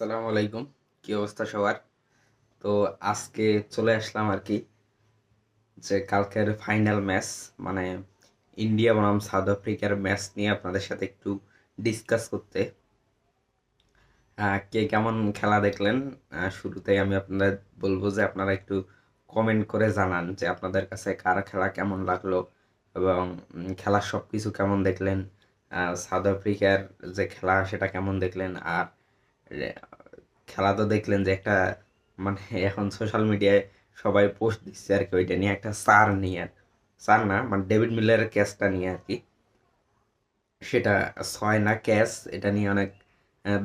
আসসালামু আলাইকুম। কি অবস্থা সবার? তো আজকে চলে আসলাম আর কি, যে কালকের ফাইনাল ম্যাচ মানে ইন্ডিয়া বনাম সাউথ আফ্রিকার ম্যাচ নিয়ে আপনাদের সাথে একটু ডিসকাস করতে। কে কেমন খেলা দেখলেন? শুরুতেই আমি আপনাদের বলব যে আপনারা একটু কমেন্ট করে জানান যে আপনাদের কাছে কার খেলা কেমন লাগল এবং খেলার সব কিছু কেমন দেখলেন? সাউথ আফ্রিকার যে খেলা সেটা কেমন দেখলেন? আর খেলা তো দেখলেন যে একটা মানে এখন সোশ্যাল মিডিয়ায় সবাই পোস্ট দিচ্ছে আর কি, ওইটা নিয়ে একটা সার নিয়ে আর সার না মানে ডেভিড মিলারের ক্যাচটা নিয়ে আর কি। সেটা ছয় না ক্যাচ এটা নিয়ে অনেক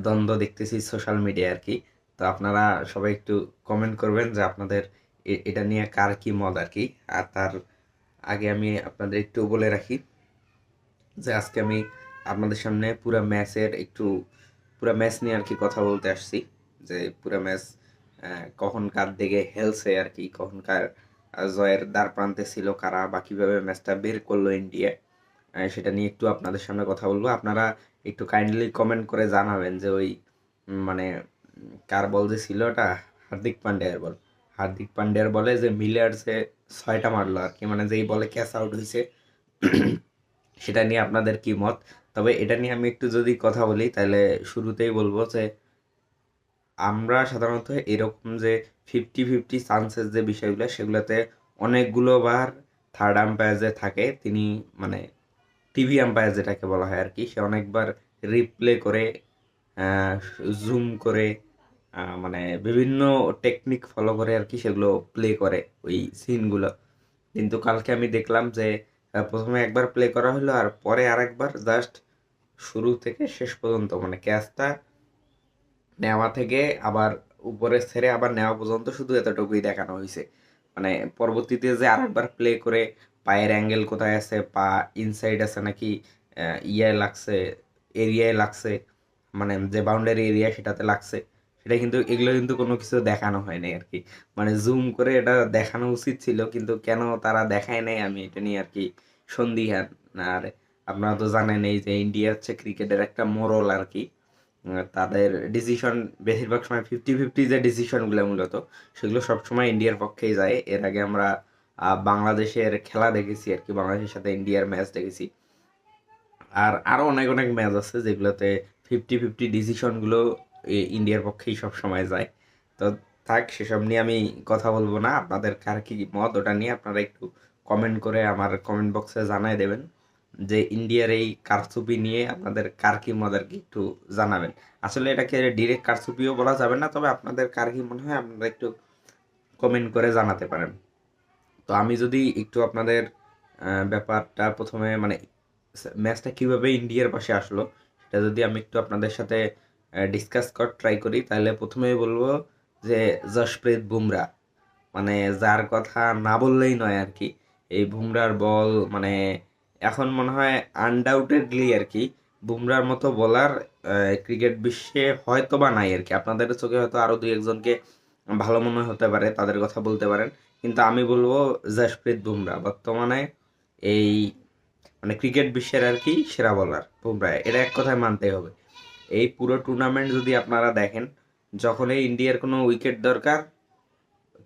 দ্বন্দ্ব দেখতেছি সোশ্যাল মিডিয়ায় আর কি। তো আপনারা সবাই একটু কমেন্ট করবেন যে আপনাদের এটা নিয়ে কার কি মত আর কি। আর তার আগে আমি আপনাদের একটু বলে রাখি যে আজকে আমি আপনাদের সামনে পুরো ম্যাচের একটু পুরো ম্যাচ নিয়ে আর কি কথা বলতে আসছি, যে পুরো ম্যাচ কখন কার দিকে হেলছে আর কি কখন কার জয়ের দ্বার প্রান্তে ছিল কারা বা কীভাবে ম্যাচটা বের করল ইন্ডিয়া সেটা নিয়ে একটু আপনাদের সামনে কথা বলব। আপনারা একটু কাইন্ডলি কমেন্ট করে জানাবেন যে ওই মানে কার বল যে ছিল ওটা? হার্দিক পান্ডিয়ার বল। হার্দিক পান্ডিয়ার বলে যে মিলার্সে ছয়টা মারলো আর কি মানে যেই বলে ক্যাচ আউট হয়েছে, সেটা নিয়ে আপনাদের কি মত? তবে এটা নিয়ে আমি একটু যদি কথা বলি, তাহলে শুরুতেই বলব যে আমরা সাধারণত এরকম যে ফিফটি ফিফটি চান্সেস যে বিষয়গুলো, সেগুলোতে অনেকগুলো বার থার্ড আম্পায়ার যে থাকে, তিনি মানে টিভি আম্পায়ার যেটাকে বলা হয় আর কি সে অনেকবার রিপ্লে করে জুম করে মানে বিভিন্ন টেকনিক ফলো করে আর কি সেগুলো প্লে করে ওই সিনগুলো কিন্তু কালকে আমি দেখলাম যে প্রথমে একবার প্লে করা হলো, আর পরে আরেকবার জাস্ট শুরু থেকে শেষ পর্যন্ত মানে ক্যাচটা নেওয়া থেকে আবার উপরে ছেড়ে আবার নেওয়া পর্যন্ত শুধু এতটুকুই দেখানো হয়েছে। মানে পরবর্তীতে যে আরেকবার প্লে করে পায়ের অ্যাঙ্গেল কোথায় আছে পা ইনসাইড আছে নাকি আহ, ইয়ে লাগছে এরিয়ায় লাগছে মানে যে বাউন্ডারি এরিয়া সেটাতে লাগছে সেটা কিন্তু এগুলো কিন্তু কোনো কিছু দেখানো হয়নি আর কি। মানে জুম করে এটা দেখানো উচিত ছিল কিন্তু কেন তারা দেখায় নাই আমি এটা নিয়ে আর কি সন্দিহান। আর আপনারা তো জানেন এই যে ইন্ডিয়া হচ্ছে ক্রিকেটের একটা মোরল আর কি তাদের ডিসিশন বেশিরভাগ সময় ফিফটি ফিফটি যে ডিসিশনগুলো মূলত, সেগুলো সবসময় ইন্ডিয়ার পক্ষেই যায়। এর আগে আমরা বাংলাদেশের খেলা দেখেছি আর কি বাংলাদেশের সাথে ইন্ডিয়ার ম্যাচ দেখেছি। আর আরও অনেক অনেক ম্যাচ আছে যেগুলোতে ফিফটি ফিফটি ডিসিশনগুলো ইন্ডিয়ার পক্ষেই সব সময় যায়। তো থাক, সেসব নিয়ে আমি কথা বলব না। আপনাদের কার কি মত? ওটা নিয়ে আপনারা একটু কমেন্ট করে আমার কমেন্ট বক্সে জানাই দেবেন। যে ইন্ডিয়ার এই কারচুপি নিয়ে আপনাদের কার কি মত কি একটু জানাবেন। আসলে এটাকে ডিরেক্ট কারচুপিও বলা যাবে না, তবে আপনাদের কার কি মনে হয় আপনারা একটু কমেন্ট করে জানাতে পারেন। তো আমি যদি একটু আপনাদের ব্যাপারটা প্রথমে মানে ম্যাচটা কীভাবে ইন্ডিয়ার পাশে আসলো, সেটা যদি আমি একটু আপনাদের সাথে ডিসকাস কর ট্রাই করি, তাহলে প্রথমেই বলব যে জশপ্রীত বুমরা মানে যার কথা না বললেই নয় আর কি। এই বুমরার বল মানে এখন মনে হয় আনডাউটেডলি আর কি বুমরার মতো বলার ক্রিকেট বিশ্বে হয়তো বা নাই আর কি আপনাদের চোখে হয়তো আরও দুই একজনকে ভালো মনে হতে পারে, তাদের কথা বলতে পারেন। কিন্তু আমি বলব জশপ্রীত বুমরা। বর্তমানে এই মানে ক্রিকেট বিশ্বের আর কি সেরা বলার বুমরা। এটা এক কথায় মানতে হবে। এই পুরো টুর্নামেন্ট যদি আপনারা দেখেন, যখন এই ইন্ডিয়ার কোনো উইকেট দরকার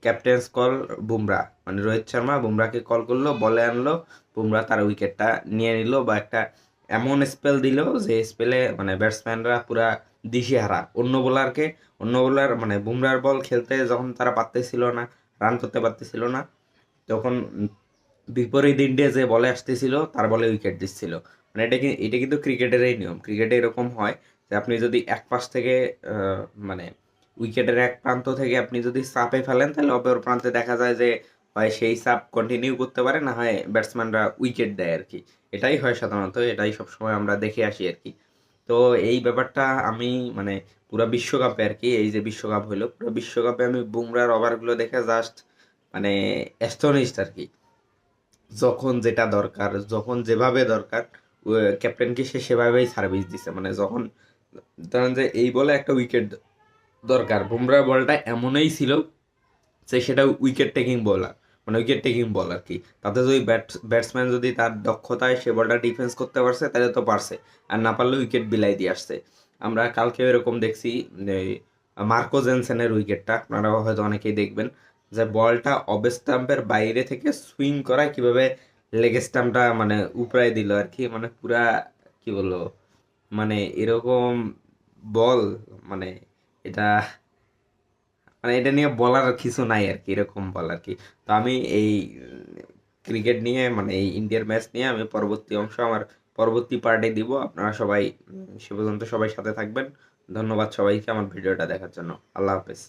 ক্যাপ্টেন্স কল বুমরা। মানে রোহিত শর্মা বুমরাকে কল করল, বলে আনলো, বুমরা তার উইকেটটা নিয়ে নিল বা একটা এমন স্পেল দিল যে স্পেলে মানে ব্যাটসম্যানরা পুরা দিশেহারা। অন্য বোলারকে অন্য বোলার মানে বুমরার বল খেলতে যখন তারা পারতেছিল না রান করতে পারতেছিল না, তখন বিপরীত ইন্ডিয়া যে বলে আসতেছিল, তার বলে উইকেট দিচ্ছিল। মানে এটা এটা কিন্তু ক্রিকেটেরই নিয়ম। ক্রিকেটে এরকম হয় যে আপনি যদি এক পাশ থেকে মানে উইকেটের এক প্রান্ত থেকে আপনি যদি চাপে ফেলেন, তাহলে অপর প্রান্তে দেখা যায় যে, হয় সেই চাপ কন্টিনিউ করতে পারে, না হয় ব্যাটসম্যানরা উইকেট দেয় আর কি এটাই হয় সাধারণত, এটাই সবসময় আমরা দেখে আসি আর কি তো এই ব্যাপারটা আমি মানে পুরো বিশ্বকাপে আর কি এই যে বিশ্বকাপ হলো পুরো বিশ্বকাপে আমি বুমরার ওভারগুলো দেখে জাস্ট মানে অ্যাস্টনিশড আর কি যখন যেটা দরকার, যখন যেভাবে দরকার ক্যাপ্টেনকে সে সেভাবেই সার্ভিস দিছে। মানে যখন, ধরেন যে এই বলে একটা উইকেট দরকার। বুমরার বলটা এমনই ছিল যে সেটা উইকেট টেকিং বলার মানে উইকেট টেকিং বল আর কি। তাতে যদি ব্যাট ব্যাটসম্যান যদি তার দক্ষতায় সে বলটা ডিফেন্স করতে পারছে, তাহলে তো পারছে। আর না পারলে উইকেট বিলাই দিয়ে আসছে। আমরা কালকে এরকম দেখছি মার্কো জেনসেনের উইকেটটা আপনারা হয়তো অনেকেই দেখবেন, যে বলটা অফ স্টাম্পের বাইরে থেকে সুইং করায় কীভাবে লেগ স্টাম্পটা মানে উপরায় দিল আর কি মানে পুরা, কি বলব মানে এরকম বল মানে এটা মানে এটা নিয়ে বলার কিছু নাই আর কি, এরকম বল আর কি। তো আমি এই ক্রিকেট নিয়ে মানে এই ইন্ডিয়ার ম্যাচ নিয়ে আমি পরবর্তী অংশ, আমার পরবর্তী পার্টে দিব। আপনারা সবাই সে পর্যন্ত সবাই সাথে থাকবেন। ধন্যবাদ সবাইকে আমার ভিডিওটা দেখার জন্য। আল্লাহ হাফেজ।